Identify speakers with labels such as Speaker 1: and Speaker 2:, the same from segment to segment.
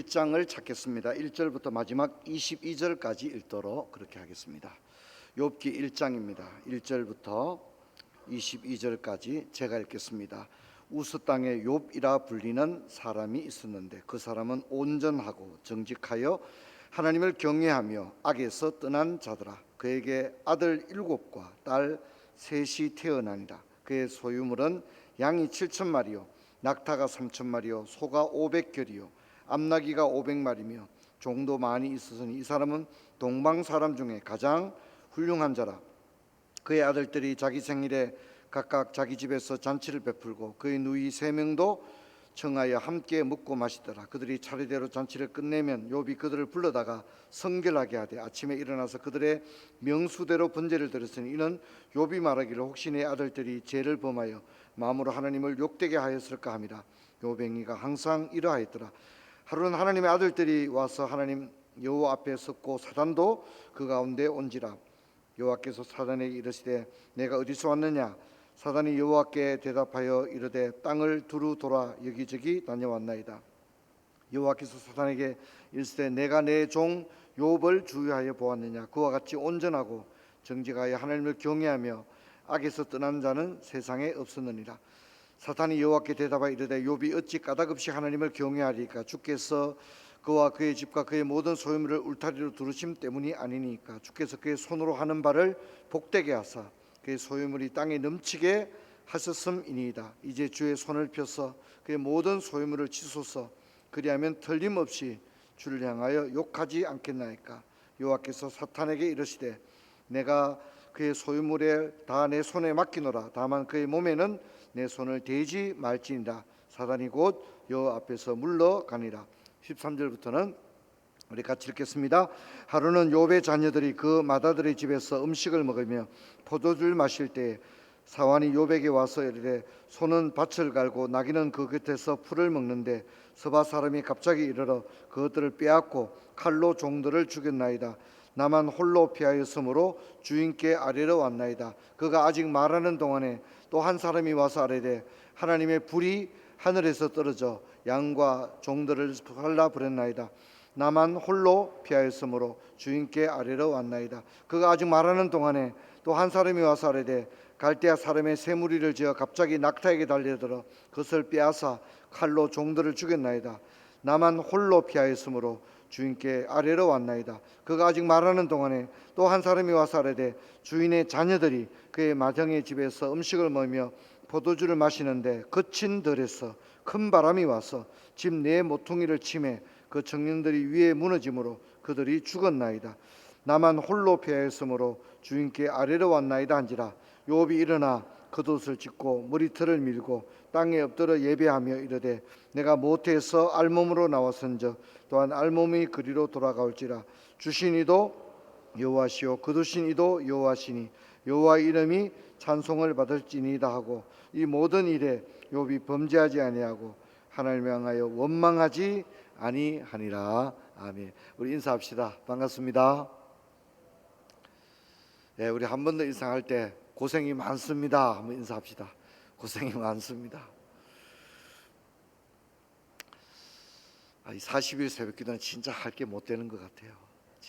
Speaker 1: 1장을 찾겠습니다. 1절부터 마지막 22절까지 읽도록 그렇게 하겠습니다. 욥기 1장입니다. 1절부터 22절까지 제가 읽겠습니다. 우스 땅에 욥이라 불리는 사람이 있었는데 그 사람은 온전하고 정직하여 하나님을 경외하며 악에서 떠난 자더라. 그에게 아들 일곱과 딸 셋이 태어나니라. 그의 소유물은 양이 칠천 마리요, 낙타가 삼천 마리요, 소가 오백 결이요, 암나기가 오백 마리며 종도 많이 있었으니 이 사람은 동방 사람 중에 가장 훌륭한 자라. 그의 아들들이 자기 생일에 각각 자기 집에서 잔치를 베풀고 그의 누이 세 명도 청하여 함께 먹고 마시더라. 그들이 차례대로 잔치를 끝내면 욥이 그들을 불러다가 성결하게 하되 아침에 일어나서 그들의 명수대로 번제를 드렸으니 이는 욥이 말하기를 혹시 내 아들들이 죄를 범하여 마음으로 하나님을 욕되게 하였을까 함이라. 욥행이가 항상 이러하였더라. 하루는 하나님의 아들들이 와서 하나님 여호와 앞에 섰고 사단도 그 가운데 온지라. 여호와께서 사단에게 이르시되 내가 어디서 왔느냐? 사단이 여호와께 대답하여 이르되 땅을 두루 돌아 여기저기 다녀왔나이다. 여호와께서 사단에게 이르시되 내가 내종 욥을 주의하여 보았느냐? 그와 같이 온전하고 정직하여 하나님을 경외하며 악에서 떠난 자는 세상에 없었느니라 사탄이 여호와께 대답하여 이르되 욥이 어찌 까닭없이 하나님을 경외하리까? 주께서 그와 그의 집과 그의 모든 소유물을 울타리로 두르심 때문이 아니니까? 주께서 그의 손으로 하는 바를 복되게 하사 그의 소유물이 땅에 넘치게 하셨음이니이다. 이제 주의 손을 펴서 그의 모든 소유물을 치소서. 그리하면 틀림없이 주를 향하여 욕하지 않겠나이까? 여호와께서 사탄에게 이르시되 내가 그의 소유물에 다 내 손에 맡기노라. 다만 그의 몸에는 내 손을 대지 말지니라 사단이 곧 여호와 앞에서 물러가니라 13절부터는 우리 같이 읽겠습니다. 하루는 욥의 자녀들이 그 마다들의 집에서 음식을 먹으며 포도주를 마실 때 사환이 욥에게 와서 이르되 소는 밭을 갈고 나귀는 그 곁에서 풀을 먹는데 서바 사람이 갑자기 이르러 그것들을 빼앗고 칼로 종들을 죽였나이다. 나만 홀로 피하였으므로 주인께 아뢰러 왔나이다. 그가 아직 말하는 동안에 또 한 사람이 와서 아뢰되 하나님의 불이 하늘에서 떨어져 양과 종들을 발라 버렸나이다. 나만 홀로 피하였으므로 주인께 아뢰러 왔나이다. 그가 아직 말하는 동안에 또 한 사람이 와서 아뢰되 갈대아 사람의 새 무리를 지어 갑자기 낙타에게 달려들어 그것을 빼앗아 칼로 종들을 죽였나이다. 나만 홀로 피하였으므로 주인께 아뢰러 왔나이다. 그가 아직 말하는 동안에 또 한 사람이 와서 아뢰되 주인의 자녀들이 그의 마정의 집에서 음식을 먹으며 포도주를 마시는데 거친 들에서 큰 바람이 와서 집 내 모퉁이를 치매 그 청년들이 위에 무너짐으로 그들이 죽었나이다. 나만 홀로 피하였으므로 주인께 아래로 왔나이다 한지라 요비 일어나 겉옷을 찢고 머리털을 밀고 땅에 엎드려 예배하며 이르되 내가 모태에서 알몸으로 나왔은즉 또한 알몸이 그리로 돌아가올지라 주신 이도 여호와시요 거두신 이도 여호와시니 여호와 이름이 찬송을 받을지니이다 하고 이 모든 일에 욥이 범죄하지 아니하고 하나님을 향하여 원망하지 아니하니라 아멘. 우리 인사합시다. 반갑습니다. 예, 우리 한 번 더 인사할 때 고생이 많습니다. 한번 인사합시다. 고생이 많습니다. 아, 이 40일 새벽 기도는 진짜 할 게 못 되는 것 같아요.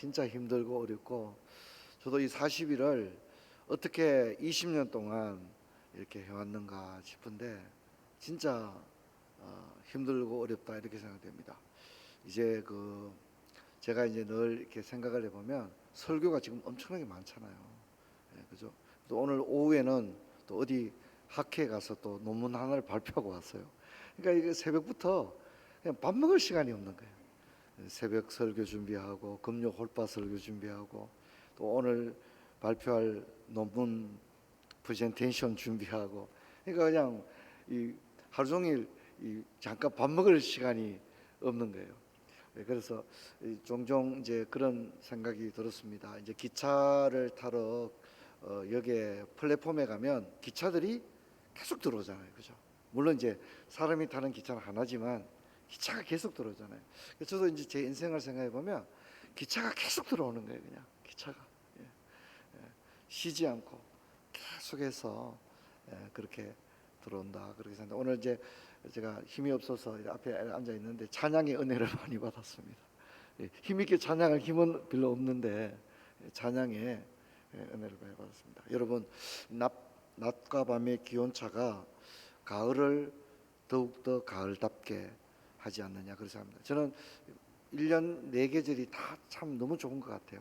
Speaker 1: 진짜 힘들고 어렵고 저도 이 40일을 어떻게 20년 동안 이렇게 해왔는가 싶은데 진짜 어, 힘들고 어렵다 이렇게 생각됩니다. 이제 그 제가 이제 늘 이렇게 생각을 해보면 설교가 지금 엄청나게 많잖아요. 예, 그죠? 또 오늘 오후에는 또 어디 학회에 가서 또 논문 하나를 발표하고 왔어요. 그러니까 이게 새벽부터 그냥 밥 먹을 시간이 없는 거예요. 새벽 설교 준비하고 금요 홀바 설교 준비하고 또 오늘 발표할 논문 프레젠테이션 준비하고 그러니까 그냥 이 하루 종일 이 잠깐 밥 먹을 시간이 없는 거예요. 네, 그래서 이 종종 이제 그런 생각이 들었습니다. 이제 기차를 타러 어, 역에 플랫폼에 가면 기차들이 계속 들어오잖아요, 그죠? 물론 이제 사람이 타는 기차는 하나지만 기차가 계속 들어오잖아요. 저도 이제 제 인생을 생각해 보면 기차가 계속 들어오는 거예요, 그냥 기차가 예. 예. 쉬지 않고 계속해서 예, 그렇게 들어온다 그렇게 생각. 오늘 이제 제가 힘이 없어서 앞에 앉아 있는데 찬양의 은혜를 많이 받았습니다. 예, 힘 있게 찬양할 힘은 별로 없는데 예, 찬양의 예, 은혜를 많이 받았습니다. 여러분 낮, 낮과 밤의 기온 차가 가을을 더욱 더 가을답게 하지 않느냐 그렇게 합니다. 저는 1년 네 계절이 다 참 너무 좋은 것 같아요.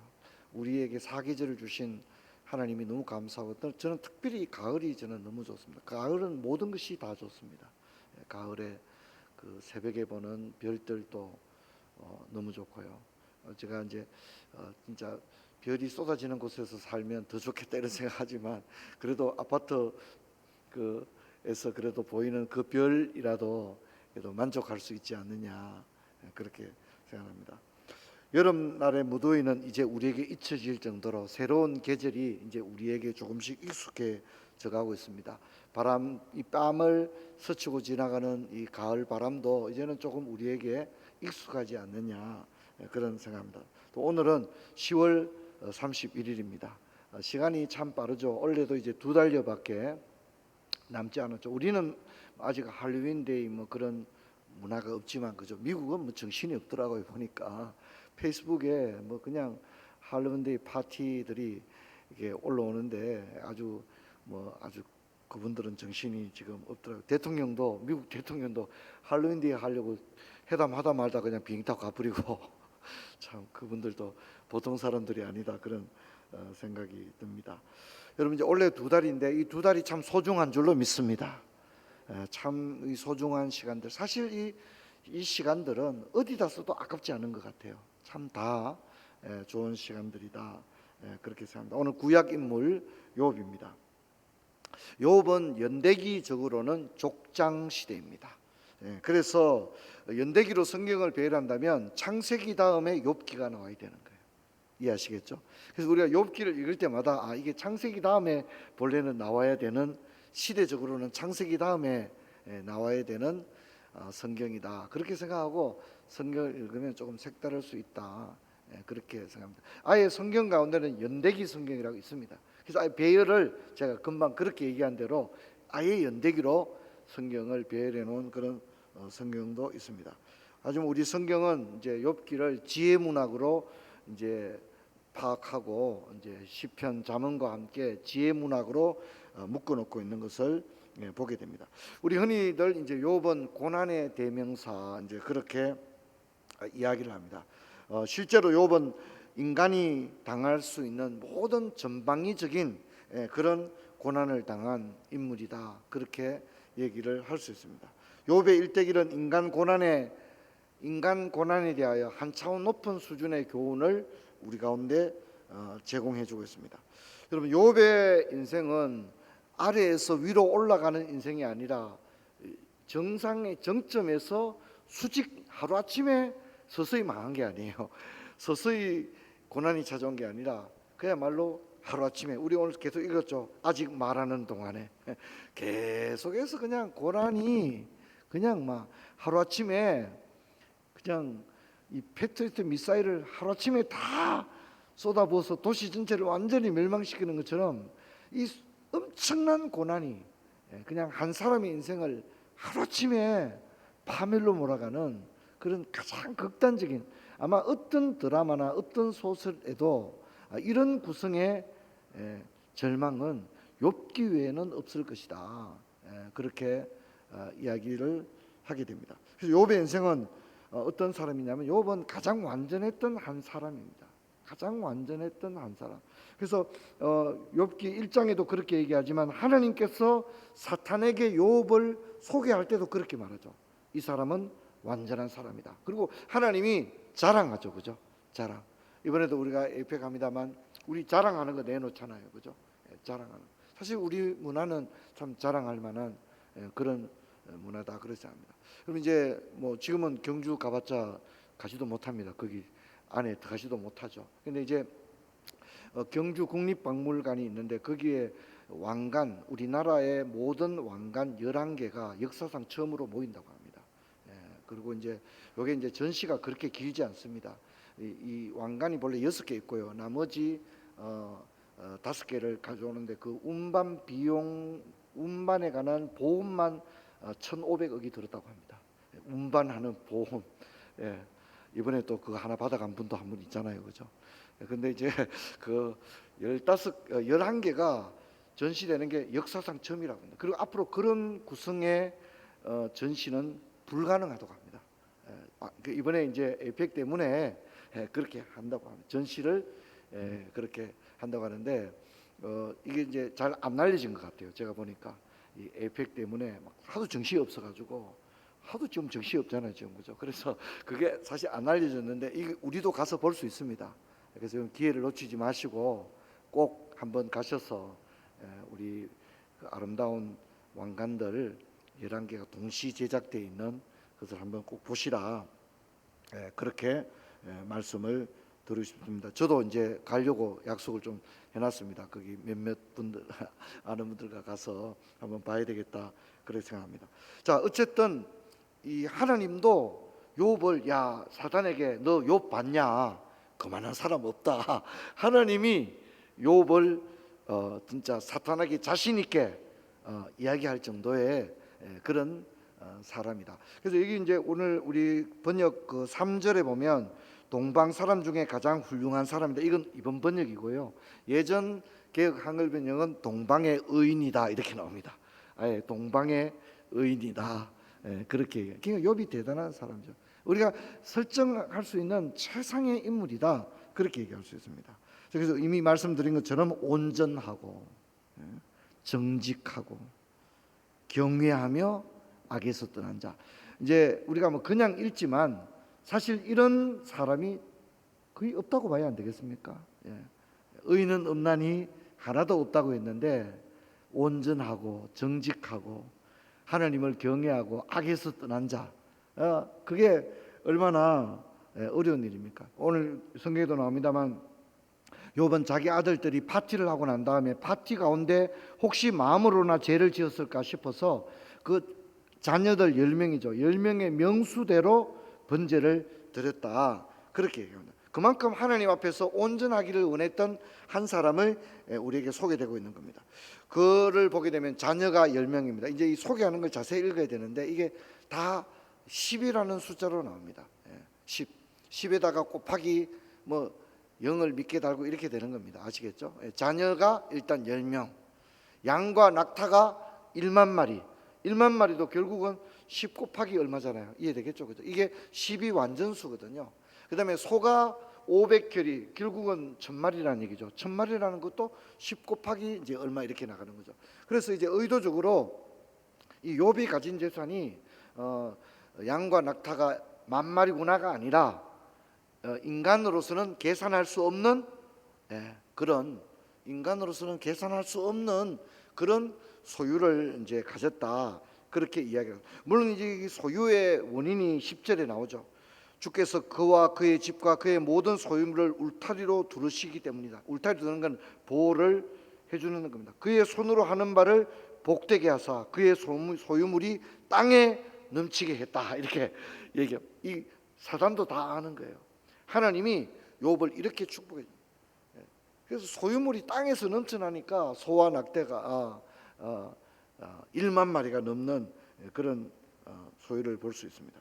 Speaker 1: 우리에게 사계절을 주신 하나님이 너무 감사하고 또 저는 특별히 이 가을이 저는 너무 좋습니다. 가을은 모든 것이 다 좋습니다. 예, 가을에 그 새벽에 보는 별들도 어, 너무 좋고요. 어, 제가 이제 어, 진짜 별이 쏟아지는 곳에서 살면 더 좋겠다 이런 생각하지만 그래도 아파트 그에서 그래도 보이는 그 별이라도 그래도 만족할 수 있지 않느냐 예, 그렇게 생각합니다. 여름날의 무더위는 이제 우리에게 잊혀질 정도로 새로운 계절이 이제 우리에게 조금씩 익숙해져 가고 있습니다. 바람 이 뺨을 스치고 지나가는 이 가을 바람도 이제는 조금 우리에게 익숙하지 않느냐 예, 그런 생각합니다. 또 오늘은 10월 31일입니다. 어, 시간이 참 빠르죠. 원래도 이제 두 달여밖에 남지 않았죠. 우리는 아직 할로윈데이 뭐 그런 문화가 없지만 그죠. 미국은 뭐 정신이 없더라고요 보니까 페이스북에 뭐 그냥 할로윈데이 파티들이 이게 올라오는데 아주 뭐 아주 그분들은 정신이 지금 없더라고요. 대통령도 미국 대통령도 할로윈데이 하려고 회담하다 말다 그냥 비행기 타고 가버리고 참 그분들도 보통 사람들이 아니다 그런 어, 생각이 듭니다. 여러분 이제 원래 두 달인데 이 두 달이 참 소중한 줄로 믿습니다. 참 이 소중한 시간들 사실 이, 이 시간들은 어디다 써도 아깝지 않은 것 같아요. 참 다 좋은 시간들이다 예, 그렇게 생각합니다. 오늘 구약 인물 욥입니다. 욥은 연대기적으로는 족장 시대입니다. 예, 그래서 연대기로 성경을 배열한다면 창세기 다음에 욥기가 나와야 되는 거예요. 이해하시겠죠? 그래서 우리가 욥기를 읽을 때마다 아 이게 창세기 다음에 본래는 나와야 되는 시대적으로는 창세기 다음에 예, 나와야 되는 어, 성경이다. 그렇게 생각하고 성경을 읽으면 조금 색다를 수 있다. 예, 그렇게 생각합니다. 아예 성경 가운데는 연대기 성경이라고 있습니다. 그래서 아예 배열을 제가 금방 그렇게 얘기한 대로 아예 연대기로 성경을 배열해 놓은 그런 어, 성경도 있습니다. 하지만 우리 성경은 이제 욥기를 지혜 문학으로 이제 파악하고 이제 시편 잠언과 함께 지혜 문학으로 어, 묶어 놓고 있는 것을 예, 보게 됩니다. 우리 흔히들 이제 욥은 고난의 대명사 이제 그렇게 어, 이야기를 합니다. 어, 실제로 욥은 인간이 당할 수 있는 모든 전방위적인 예, 그런 고난을 당한 인물이다. 그렇게 얘기를 할 수 있습니다. 욥의 일대기는 인간 고난에 인간 고난에 대하여 한 차원 높은 수준의 교훈을 우리 가운데 어, 제공해주고 있습니다. 여러분 욥의 인생은 아래에서 위로 올라가는 인생이 아니라 정상의 정점에서 수직 하루 아침에 서서히 망한 게 아니에요. 서서히 고난이 찾아온 게 아니라 그야말로 하루 아침에 우리 오늘 계속 읽었죠. 아직 말하는 동안에 계속해서 그냥 고난이 그냥 막 하루 아침에 그냥 이 패트리트 미사일을 하루 아침에 다 쏟아부어서 도시 전체를 완전히 멸망시키는 것처럼 이 엄청난 고난이 예, 그냥 한 사람의 인생을 하루아침에 파멸로 몰아가는 그런 가장 극단적인 아마 어떤 드라마나 어떤 소설에도 아, 이런 구성의 예, 절망은 욥기 외에는 없을 것이다. 예, 그렇게 아, 이야기를 하게 됩니다. 그래서 욥의 인생은 어, 어떤 사람이냐면 욥은 가장 완전했던 한 사람입니다. 가장 완전했던 한 사람. 그래서 어, 욥기 1장에도 그렇게 얘기하지만 하나님께서 사탄에게 욥을 소개할 때도 그렇게 말하죠. 이 사람은 완전한 사람이다. 그리고 하나님이 자랑하죠, 그죠? 자랑. 이번에도 우리가 에페 갑니다만 우리 자랑하는 거 내놓잖아요, 그죠? 예, 자랑하는. 사실 우리 문화는 참 자랑할 만한 예, 그런 문화다 그렇지 않습니다. 그럼 이제 뭐 지금은 경주 가봤자 가지도 못합니다. 거기 안에 들어가지도 못하죠. 근데 이제 어, 경주 국립박물관이 있는데 거기에 왕관 우리나라의 모든 왕관 11개가 역사상 처음으로 모인다고 합니다. 예, 그리고 이제 요게 이제 전시가 그렇게 길지 않습니다. 이, 이 왕관이 본래 여섯 개 있고요. 나머지 어, 어, 다섯 개를 가져오는데 그 운반 비용 운반에 관한 보험만 어, 1,500억이 들었다고 합니다. 운반하는 보험. 예. 이번에 또 그거 하나 받아간 분도 한 분 있잖아요, 그죠? 예, 근데 이제 그 열다섯, 어, 열한 개가 전시되는 게 역사상 처음이라고 합니다. 그리고 앞으로 그런 구성의 어, 전시는 불가능하다고 합니다. 예, 아, 그 이번에 이제 에펙 때문에 예, 그렇게 한다고 합니다. 전시를 예, 그렇게 한다고 하는데 어, 이게 이제 잘안 알려진 것 같아요. 제가 보니까 이 에펙 때문에 막 하도 정신이 없어가지고 하도 좀 정신이 없잖아요, 지금 그죠? 그래서 그게 사실 안 알려졌는데 이게 우리도 가서 볼 수 있습니다. 그래서 좀 기회를 놓치지 마시고 꼭 한번 가셔서 예, 우리 그 아름다운 왕관들 11개가 동시 제작되어 있는 것을 한번 꼭 보시라. 예, 그렇게 예, 말씀을 드리고 싶습니다. 저도 이제 가려고 약속을 좀 해놨습니다. 거기 몇몇 분들 아는 분들과 가서 한번 봐야 되겠다 그렇게 생각합니다. 자 어쨌든 이 하나님도 욥을 야 사단에게 너 욥 봤냐 그만한 사람 없다. 하나님이 욥을 어, 진짜 사탄에게 자신 있게 어, 이야기할 정도의 예, 그런 어, 사람이다. 그래서 여기 이제 오늘 우리 번역 그 3절에 보면 동방 사람 중에 가장 훌륭한 사람이다. 이건 이번 번역이고요. 예전 개혁 한글 번역은 동방의 의인이다 이렇게 나옵니다. 아예 동방의 의인이다. 예, 그렇게 얘기해요. 그러니까 욥이 대단한 사람이죠. 우리가 설정할 수 있는 최상의 인물이다. 그렇게 얘기할 수 있습니다. 그래서 이미 말씀드린 것처럼 온전하고 예, 정직하고 경외하며 악에서 떠난 자. 이제 우리가 뭐 그냥 읽지만 사실 이런 사람이 거의 없다고 봐야 안 되겠습니까? 예. 의인은 없나니 하나도 없다고 했는데 온전하고 정직하고 하나님을 경외하고 악에서 떠난 자. 어, 그게 얼마나 예, 어려운 일입니까? 오늘 성경에도 나옵니다만 요번 자기 아들들이 파티를 하고 난 다음에 파티 가운데 혹시 마음으로나 죄를 지었을까 싶어서 그 자녀들 열명이죠열명의 명수대로 번제를 드렸다. 그렇게 얘기합니다. 그만큼 하나님 앞에서 온전하기를 원했던 한 사람을 예, 우리에게 소개되고 있는 겁니다. 그를 보게 되면 자녀가 열명입니다 이제 이 소개하는 걸 자세히 읽어야 되는데 이게 다 10이라는 숫자로 나옵니다. 예, 10. 10에다가 곱하기 뭐 0을 믿게 달고 이렇게 되는 겁니다. 아시겠죠? 예, 자녀가 일단 10명. 양과 낙타가 1만 마리. 1만 마리도 결국은 10 곱하기 얼마잖아요. 이해되겠죠? 그죠? 이게 10이 완전수거든요. 그다음에 소가 500결이 결국은 1000마리라는 얘기죠. 1000마리라는 것도 10 곱하기 이제 얼마 이렇게 나가는 거죠. 그래서 이제 의도적으로 이 욥이 가진 재산이 어, 양과 낙타가 만 마리구나가 아니라 어, 인간으로서는 계산할 수 없는 예, 그런 인간으로서는 계산할 수 없는 그런 소유를 이제 가졌다 그렇게 이야기합니다. 물론 이제 이 소유의 원인이 10절에 나오죠. 주께서 그와 그의 집과 그의 모든 소유물을 울타리로 두르시기 때문이다. 울타리 두는 건 보호를 해주는 겁니다. 그의 손으로 하는 바를 복되게 하사 그의 소유- 소유물이 땅에 넘치게 했다. 이렇게 얘기해. 이 사단도 다 아는 거예요. 하나님이 욥을 이렇게 축복해. 예. 그래서 소유물이 땅에서 넘쳐나니까 소와 낙대가 아, 어, 어, 1만 마리가 넘는 그런 어, 소유를 볼 수 있습니다.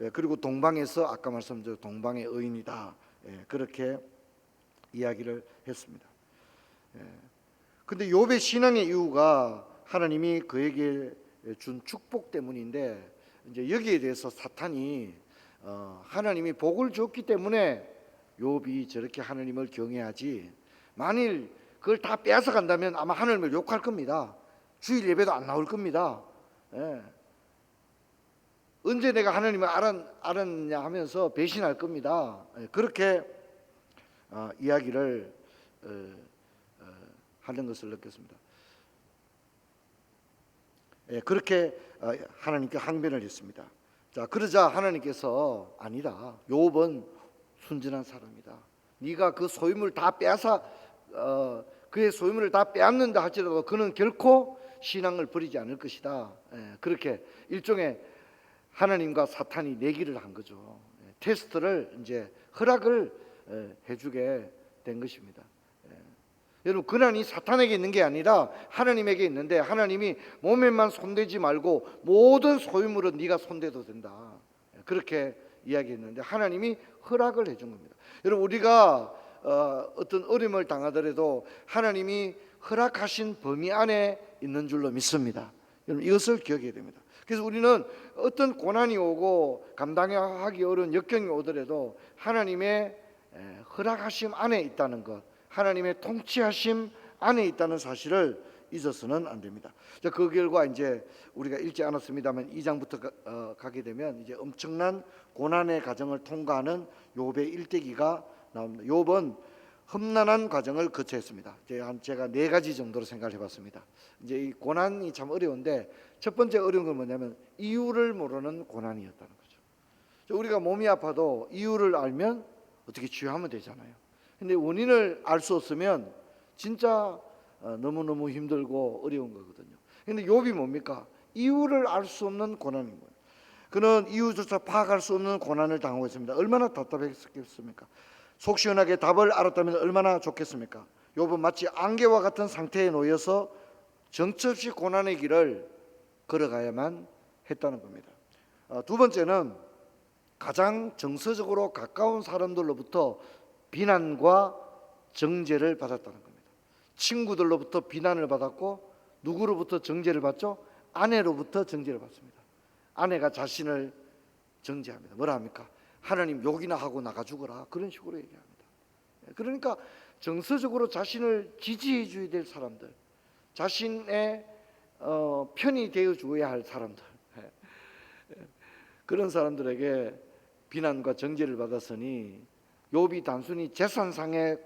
Speaker 1: 예, 그리고 동방에서 아까 말씀드린 동방의 의인이다. 예, 그렇게 이야기를 했습니다. 예. 근데 욥의 신앙의 이유가 하나님이 그에게 준 축복 때문인데 이제 여기에 대해서 사탄이 어, 하나님이 복을 줬기 때문에 욥이 저렇게 하나님을 경외하지 만일 그걸 다 빼앗아 간다면 아마 하나님을 욕할 겁니다. 주일 예배도 안 나올 겁니다. 예. 언제 내가 하나님을 알았, 알았냐 하면서 배신할 겁니다. 예, 그렇게 어, 이야기를 어, 어, 하는 것을 느꼈습니다. 예, 그렇게 어, 하나님께 항변을 했습니다. 자, 그러자 하나님께서 아니다. 욥은 순진한 사람이다. 네가 그 소유물 다 빼앗아 어, 그의 소유물을 다 빼앗는다 할지라도 그는 결코 신앙을 버리지 않을 것이다. 예, 그렇게 일종의 하나님과 사탄이 내기를 한 거죠. 예, 테스트를 이제 허락을 예, 해주게 된 것입니다. 예. 여러분 고난이 사탄에게 있는 게 아니라 하나님에게 있는데 하나님이 몸에만 손대지 말고 모든 소유물은 네가 손대도 된다. 그렇게 이야기했는데 하나님이 허락을 해준 겁니다. 여러분 우리가 어, 어떤 어려움을 당하더라도 하나님이 허락하신 범위 안에 있는 줄로 믿습니다. 여러분 이것을 기억해야 됩니다. 그래서 우리는 어떤 고난이 오고 감당하기 어려운 역경이 오더라도 하나님의 에, 허락하심 안에 있다는 것, 하나님의 통치하심 안에 있다는 사실을 잊어서는 안 됩니다. 자, 그 결과 이제 우리가 읽지 않았습니다만 2장부터 가, 어, 가게 되면 이제 엄청난 고난의 과정을 통과하는 욥의 일대기가 나옵니다. 욥은 험난한 과정을 거쳐했습니다. 제가 네 가지 정도로 생각을 해봤습니다. 이제 이 고난이 참 어려운데 첫 번째 어려운 건 뭐냐면 이유를 모르는 고난이었다는 거죠. 자, 우리가 몸이 아파도 이유를 알면 어떻게 치유하면 되잖아요. 근데 원인을 알 수 없으면 진짜 어, 너무너무 힘들고 어려운 거거든요. 근데 욥이 뭡니까? 이유를 알 수 없는 고난인 거예요. 그는 이유조차 파악할 수 없는 고난을 당하고 있습니다. 얼마나 답답했겠습니까? 속 시원하게 답을 알았다면 얼마나 좋겠습니까? 욥은 마치 안개와 같은 상태에 놓여서 정처 없이 고난의 길을 걸어가야만 했다는 겁니다. 어, 두 번째는 가장 정서적으로 가까운 사람들로부터 비난과 정죄를 받았다는 겁니다. 친구들로부터 비난을 받았고 누구로부터 정죄를 받죠? 아내로부터 정죄를 받습니다. 아내가 자신을 정죄합니다. 뭐라 합니까? 하나님 욕이나 하고 나가 죽어라 그런 식으로 얘기합니다. 그러니까 정서적으로 자신을 지지해 줘야 될 사람들, 자신의 어, 편이 되어 주어야 할 사람들 그런 사람들에게 비난과 정죄를 받았으니 욥이 단순히 재산상의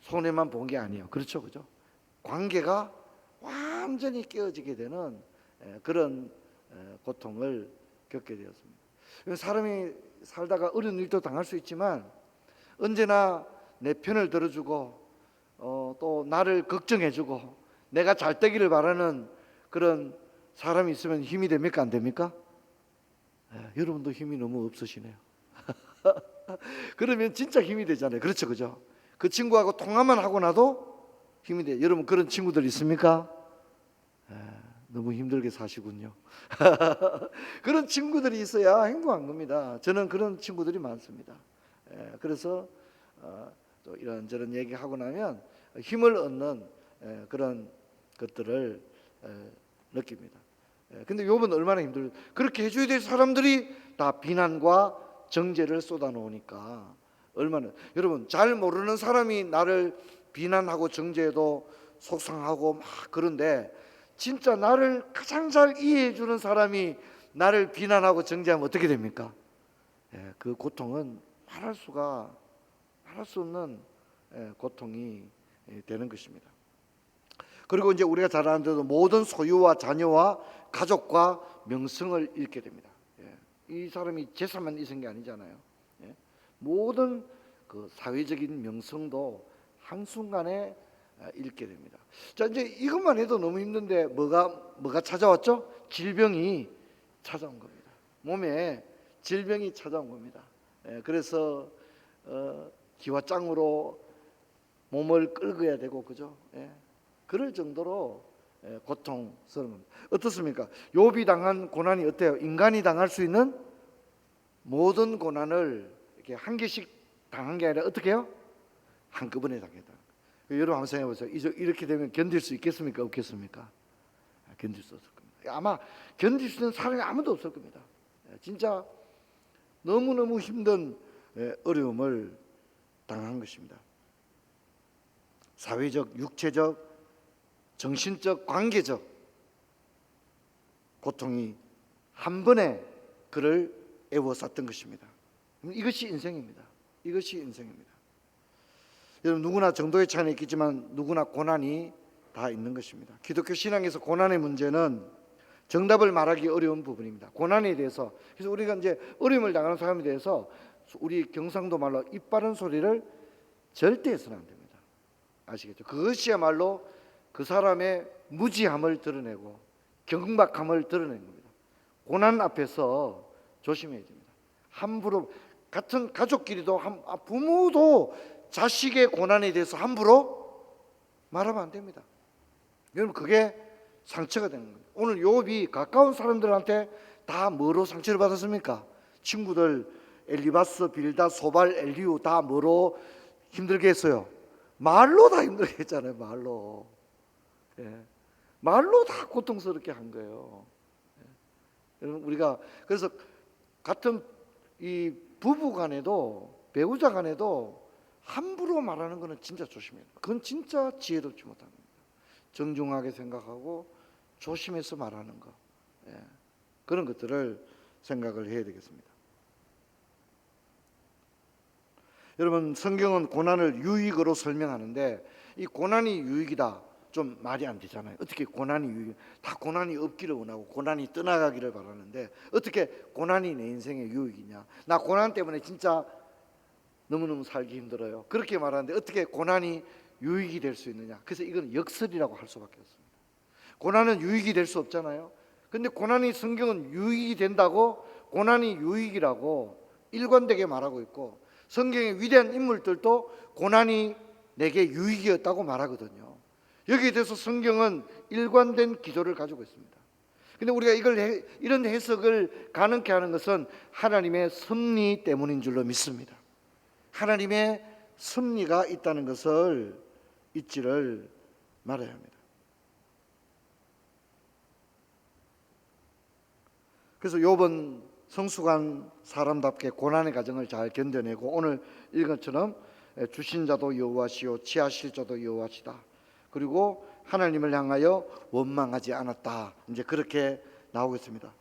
Speaker 1: 손해만 본 게 아니에요. 그렇죠, 그죠? 관계가 완전히 깨어지게 되는 에, 그런 에, 고통을 겪게 되었습니다. 사람이 살다가 어려운 일도 당할 수 있지만 언제나 내 편을 들어주고 어, 또 나를 걱정해주고 내가 잘 되기를 바라는 그런 사람이 있으면 힘이 됩니까 안 됩니까? 에, 여러분도 힘이 너무 없으시네요. 그러면 진짜 힘이 되잖아요. 그렇죠, 그죠? 그 친구하고 통화만 하고 나도 힘이 돼. 여러분 그런 친구들 있습니까? 에, 너무 힘들게 사시군요. 그런 친구들이 있어야 행복한 겁니다. 저는 그런 친구들이 많습니다. 에, 그래서 어, 또 이런저런 얘기하고 나면 힘을 얻는 에, 그런 것들을 에, 느낍니다. 에, 근데 요번 얼마나 힘들 그렇게 해줘야 될 사람들이 다 비난과 정죄를 쏟아놓으니까 얼마나 여러분 잘 모르는 사람이 나를 비난하고 정죄해도 속상하고 막 그런데 진짜 나를 가장 잘 이해해 주는 사람이 나를 비난하고 정죄하면 어떻게 됩니까? 예, 그 고통은 말할 수가 말할 수 없는 예, 고통이 예, 되는 것입니다. 그리고 이제 우리가 잘 아는 대로 모든 소유와 자녀와 가족과 명성을 잃게 됩니다. 예, 이 사람이 재산만 있은 게 아니잖아요. 예, 모든 그 사회적인 명성도 한 순간에 아, 잃게 됩니다. 자 이제 이것만 해도 너무 힘든데 뭐가 뭐가 찾아왔죠? 질병이 찾아온 겁니다. 몸에 질병이 찾아온 겁니다. 예, 그래서 어, 기와장으로 몸을 끌어야 되고 그죠? 예, 그럴 정도로 예, 고통스러운 겁니다. 어떻습니까? 욥이 당한 고난이 어때요? 인간이 당할 수 있는 모든 고난을 이렇게 한 개씩 당한 게 아니라 어떻게 해요? 한꺼번에 당했다. 여러분 한번 생각해 보세요. 이렇게 되면 견딜 수 있겠습니까? 없겠습니까? 아, 견딜 수 없을 겁니다. 아마 견딜 수 있는 사람이 아무도 없을 겁니다. 예, 진짜 너무 너무 힘든 예, 어려움을 당한 것입니다. 사회적, 육체적, 정신적, 관계적 고통이 한 번에 그를 애워쌌던 것입니다. 이것이 인생입니다. 이것이 인생입니다. 여러분 누구나 정도의 차이는 있겠지만 누구나 고난이 다 있는 것입니다. 기독교 신앙에서 고난의 문제는 정답을 말하기 어려운 부분입니다. 고난에 대해서 그래서 우리가 이제 어려움을 당하는 사람에 대해서 우리 경상도 말로 입 바른 소리를 절대 해서는 안 됩니다. 아시겠죠? 그것이야말로 그 사람의 무지함을 드러내고 경박함을 드러낸 겁니다. 고난 앞에서 조심해야 됩니다. 함부로 같은 가족끼리도 함- 아, 부모도 자식의 고난에 대해서 함부로 말하면 안 됩니다. 여러분 그게 상처가 되는 거예요. 오늘 욥이 가까운 사람들한테 다 뭐로 상처를 받았습니까? 친구들 엘리바스, 빌다, 소발, 엘리우 다 뭐로 힘들게 했어요? 말로 다 힘들게 했잖아요. 말로. 예. 말로 다 고통스럽게 한 거예요. 예. 여러분 우리가 그래서 같은 이 부부 간에도 배우자 간에도 함부로 말하는 거는 진짜 조심해야 돼요. 그건 진짜 지혜롭지 못합니다. 정중하게 생각하고 조심해서 말하는 거. 예. 그런 것들을 생각을 해야 되겠습니다. 여러분 성경은 고난을 유익으로 설명하는데 이 고난이 유익이다 좀 말이 안 되잖아요. 어떻게 고난이? 다 고난이 없기를 원하고 고난이 떠나가기를 바라는데 어떻게 고난이 내 인생의 유익이냐? 나 고난 때문에 진짜 너무너무 살기 힘들어요. 그렇게 말하는데 어떻게 고난이 유익이 될 수 있느냐? 그래서 이건 역설이라고 할 수밖에 없습니다. 고난은 유익이 될 수 없잖아요. 근데 고난이 성경은 유익이 된다고 고난이 유익이라고 일관되게 말하고 있고 성경의 위대한 인물들도 고난이 내게 유익이었다고 말하거든요. 여기에 대해서 성경은 일관된 기조를 가지고 있습니다. 근데 우리가 이걸 해- 이런 해석을 가능케 하는 것은 하나님의 섭리 때문인 줄로 믿습니다. 하나님의 섭리가 있다는 것을 잊지를 말아야 합니다. 그래서 욥은 성숙한 사람답게 고난의 과정을 잘 견뎌내고 오늘 읽은 것처럼 주신 자도 여호와시요 취하실 자도 여호와시다. 그리고 하나님을 향하여 원망하지 않았다. 이제 그렇게 나오겠습니다.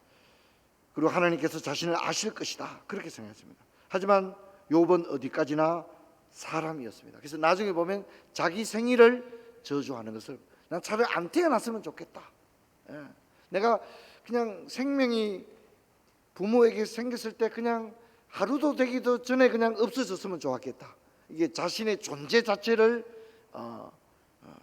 Speaker 1: 그리고 하나님께서 자신을 아실 것이다. 그렇게 생각했습니다. 하지만 욥은 어디까지나 사람이었습니다. 그래서 나중에 보면 자기 생일을 저주하는 것을 난 차라리 안 태어났으면 좋겠다. 예. 내가 그냥 생명이 부모에게 생겼을 때 그냥 하루도 되기도 전에 그냥 없어졌으면 좋았겠다. 이게 자신의 존재 자체를 어, 어,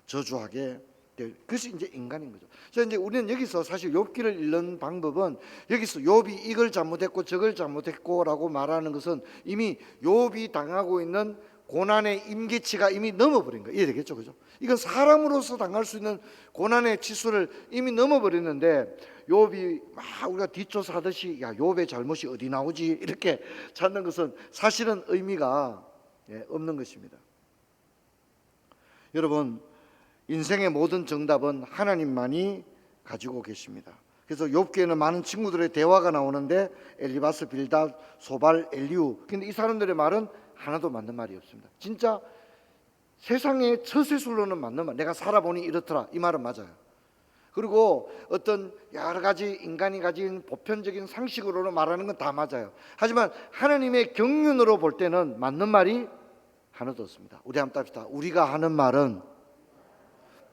Speaker 1: 저주하게 될 그것이 이제 인간인 거죠. 그래서 이제 우리는 여기서 사실 욥기를 읽는 방법은 여기서 욥이 이걸 잘못했고 저걸 잘못했고라고 말하는 것은 이미 욥이 당하고 있는 고난의 임계치가 이미 넘어버린 거예요. 이해되겠죠, 그죠? 이건 사람으로서 당할 수 있는 고난의 치수를 이미 넘어버렸는데 욥이 막 우리가 뒷조사하듯이 야 욥의 잘못이 어디 나오지 이렇게 찾는 것은 사실은 의미가 예, 없는 것입니다. 여러분 인생의 모든 정답은 하나님만이 가지고 계십니다. 그래서 욥기에는 많은 친구들의 대화가 나오는데 엘리바스, 빌닷, 소발, 엘리우. 근데 이 사람들의 말은 하나도 맞는 말이 없습니다. 진짜 세상의 처세술로는 맞는 말. 내가 살아보니 이렇더라. 이 말은 맞아요. 그리고 어떤 여러 가지 인간이 가진 보편적인 상식으로는 말하는 건 다 맞아요. 하지만 하나님의 경륜으로 볼 때는 맞는 말이 하나도 없습니다. 우리 한번 답시다. 우리가 하는 말은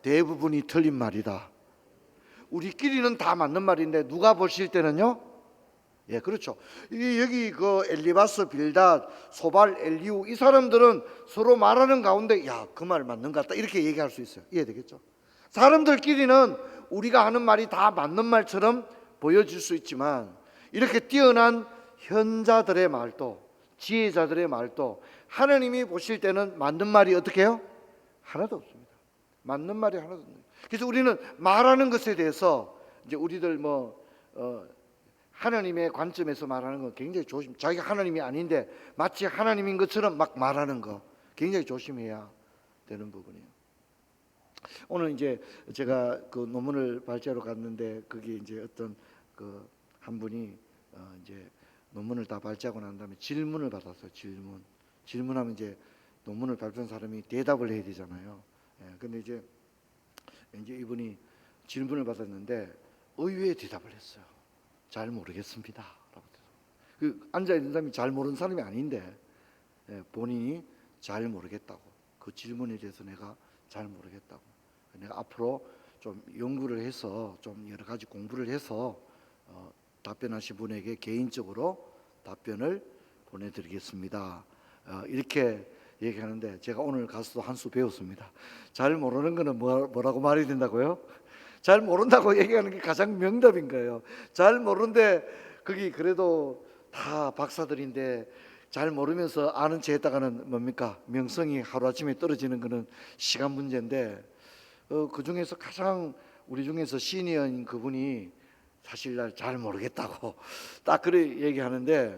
Speaker 1: 대부분이 틀린 말이다. 우리끼리는 다 맞는 말인데 누가 보실 때는요? 예, 그렇죠. 이 여기 그 엘리바스, 빌닷, 소발, 엘리우 이 사람들은 서로 말하는 가운데 야, 그 말 맞는 것 같다. 이렇게 얘기할 수 있어요. 이해되겠죠? 사람들끼리는 우리가 하는 말이 다 맞는 말처럼 보여질 수 있지만 이렇게 뛰어난 현자들의 말도 지혜자들의 말도 하나님이 보실 때는 맞는 말이 어떻게 해요? 하나도 없습니다. 맞는 말이 하나도 없습니다. 그래서 우리는 말하는 것에 대해서 이제 우리들 뭐 어, 하나님의 관점에서 말하는 건 굉장히 조심. 자기가 하나님이 아닌데 마치 하나님인 것처럼 막 말하는 거 굉장히 조심해야 되는 부분이에요. 오늘 이제 제가 그 논문을 발제하러 갔는데 거기 이제 어떤 그 한 분이 어 이제 논문을 다 발제하고 난 다음에 질문을 받았어요. 질문. 질문하면 이제 논문을 발표한 사람이 대답을 해야 되잖아요. 예, 근데 이제 이제 이분이 질문을 받았는데 의외의 대답을 했어요. 잘 모르겠습니다. 라고 그 앉아 있는 사람이 잘 모르는 사람이 아닌데 예, 본인이 잘 모르겠다고 그 질문에 대해서 내가 잘 모르겠다고 내가 앞으로 좀 연구를 해서 좀 여러 가지 공부를 해서 어, 답변하신 분에게 개인적으로 답변을 보내드리겠습니다. 어, 이렇게 얘기하는데 제가 오늘 가서도 한 수 배웠습니다. 잘 모르는 거는 뭐, 뭐라고 말이 된다고요? 잘 모른다고 얘기하는 게 가장 명답인 거예요. 잘 모르는데 거기 그래도 다 박사들인데 잘 모르면서 아는 체 했다가는 뭡니까? 명성이 하루아침에 떨어지는 거는 시간 문제인데 어, 그 중에서 가장 우리 중에서 시니어인 그분이 사실 날 잘 모르겠다고 딱 그래 얘기하는데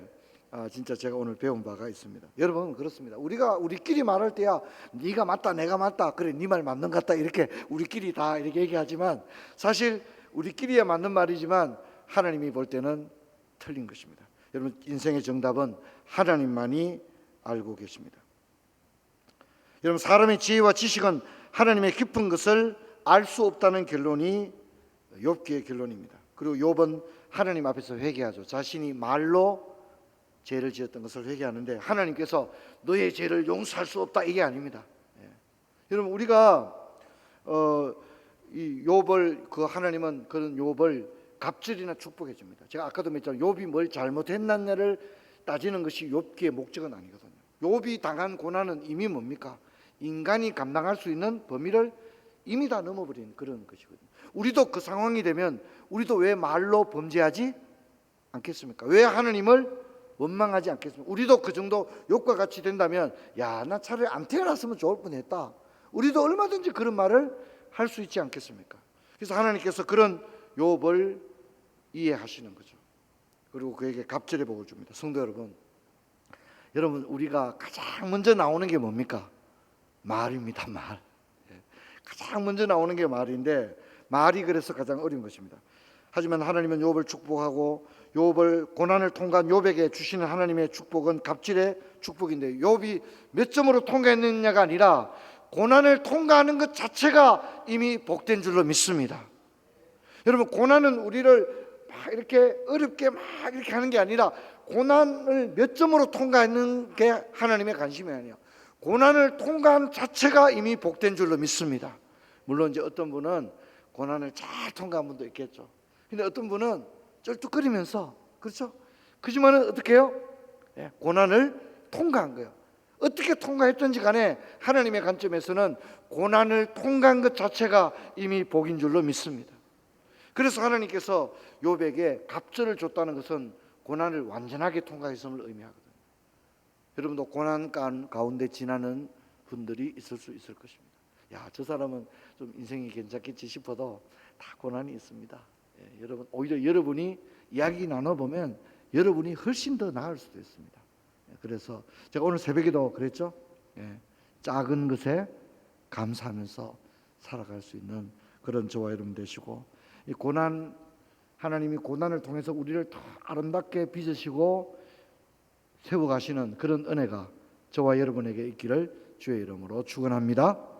Speaker 1: 아, 진짜 제가 오늘 배운 바가 있습니다. 여러분 그렇습니다. 우리가 우리끼리 말할 때야 네가 맞다 내가 맞다 그래 네 말 맞는 것 같다 이렇게 우리끼리 다 이렇게 얘기하지만 사실 우리끼리야 맞는 말이지만 하나님이 볼 때는 틀린 것입니다. 여러분 인생의 정답은 하나님만이 알고 계십니다. 여러분 사람의 지혜와 지식은 하나님의 깊은 것을 알 수 없다는 결론이 욥기의 결론입니다. 그리고 욥은 하나님 앞에서 회개하죠. 자신이 말로 죄를 지었던 것을 회개하는데 하나님께서 너의 죄를 용서할 수 없다 이게 아닙니다. 예. 여러분 우리가 어, 이 욥을 그 하나님은 그런 욥을 갑질이나 축복해 줍니다. 제가 아까도 말했지만 욥이 뭘 잘못했느냐를 따지는 것이 욥기의 목적은 아니거든요. 욥이 당한 고난은 이미 뭡니까? 인간이 감당할 수 있는 범위를 이미 다 넘어버린 그런 것이거든요. 우리도 그 상황이 되면 우리도 왜 말로 범죄하지 않겠습니까? 왜 하나님을 원망하지 않겠습니까? 우리도 그 정도 욕과 같이 된다면 야, 나 차라리 안 태어났으면 좋을 뻔했다. 우리도 얼마든지 그런 말을 할 수 있지 않겠습니까? 그래서 하나님께서 그런 욥을 이해하시는 거죠. 그리고 그에게 갑절의 복을 줍니다. 성도 여러분, 여러분 우리가 가장 먼저 나오는 게 뭡니까? 말입니다. 말. 예. 가장 먼저 나오는 게 말인데 말이 그래서 가장 어려운 것입니다. 하지만 하나님은 욥을 축복하고 욥을 고난을 통과한 욥에게 주시는 하나님의 축복은 갑질의 축복인데 욥이 몇 점으로 통과했느냐가 아니라 고난을 통과하는 것 자체가 이미 복된 줄로 믿습니다. 여러분 고난은 우리를 막 이렇게 어렵게 막 이렇게 하는 게 아니라 고난을 몇 점으로 통과하는 게 하나님의 관심이 아니에요. 고난을 통과한 자체가 이미 복된 줄로 믿습니다. 물론 이제 어떤 분은 고난을 잘 통과한 분도 있겠죠. 근데 어떤 분은 쩔뚝거리면서 그렇죠? 그지만은 어떻게 해요? 예, 고난을 통과한 거예요. 어떻게 통과했든지 간에 하나님의 관점에서는 고난을 통과한 것 자체가 이미 복인 줄로 믿습니다. 그래서 하나님께서 욥에게 갑절을 줬다는 것은 고난을 완전하게 통과했음을 의미하거든요. 여러분도 고난 가- 가운데 지나는 분들이 있을 수 있을 것입니다. 야, 저 사람은 좀 인생이 괜찮겠지 싶어도 다 고난이 있습니다. 예, 여러분 오히려 여러분이 이야기 나눠 보면 여러분이 훨씬 더 나을 수도 있습니다. 예, 그래서 제가 오늘 새벽에도 그랬죠. 예, 작은 것에 감사하면서 살아갈 수 있는 그런 저와 여러분 되시고 이 고난 하나님이 고난을 통해서 우리를 더 아름답게 빚으시고 세워 가시는 그런 은혜가 저와 여러분에게 있기를 주의 이름으로 축원합니다.